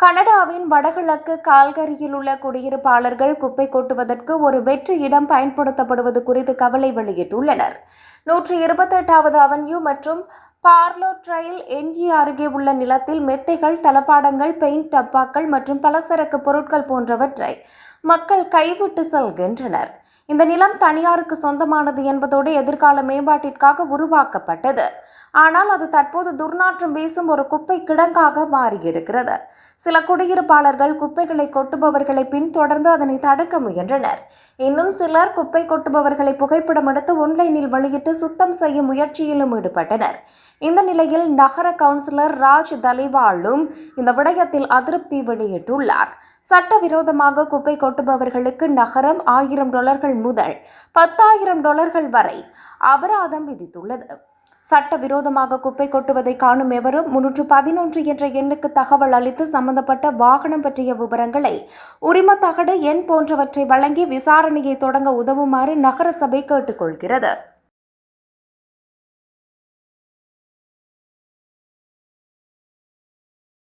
கனடாவின் வடகிழக்கு கால்கரியில் உள்ள குடியிருப்பாளர்கள் குப்பை கொட்டுவதற்கு ஒரு வெற்று இடம் பயன்படுத்தப்படுவது குறித்து கவலை வெளியிட்டுள்ளனர். நூற்றி இருபத்தெட்டாவது அவென்யூ மற்றும் பார்லோ ட்ரையில் என்ஜி அருகே உள்ள நிலத்தில் மெத்தைகள் தளபாடங்கள் பெயிண்ட் டப்பாக்கள் மற்றும் பலசரக்கு பொருட்கள் போன்றவற்றை மக்கள் கைவிட்டு செல்கின்றனர். இந்த நிலம் தனியாருக்கு சொந்தமானது என்பதோடு எதிர்கால மேம்பாட்டிற்காக உருவாக்கப்பட்டது. ஆனால் அது தற்போது துர்நாற்றம் வீசும் ஒரு குப்பை கிடங்காக மாறியிருக்கிறது. சில குடியிருப்பாளர்கள் குப்பைகளை கொட்டுபவர்களை பின்தொடர்ந்து அதனை தடுக்க முயன்றனர். இன்னும் சிலர் குப்பை கொட்டுபவர்களை புகைப்படம் எடுத்து ஒன்லைனில் வெளியிட்டு சுத்தம் செய்யும் முயற்சியிலும் ஈடுபட்டனர். இந்த நிலையில் நகர கவுன்சிலர் ராஜ் தலிவாலும் இந்த விடயத்தில் அதிருப்தி வெளியிட்டுள்ளார். சட்டவிரோதமாக குப்பை கொட்டுபவர்களுக்கு நகரம் ஆயிரம் டாலர்கள் முதல் பத்தாயிரம் டாலர்கள் வரை அபராதம் விதித்துள்ளது. சட்டவிரோதமாக குப்பை கொட்டுவதை காணும் எவரும் முன்னூற்று பதினொன்று என்ற எண்ணுக்கு தகவல் அளித்து சம்பந்தப்பட்ட வாகனம் பற்றிய விவரங்களை உரிம தகடு எண் போன்றவற்றை வழங்கி விசாரணையை தொடங்க உதவுமாறு நகர சபை கேட்டுக்கொள்கிறது.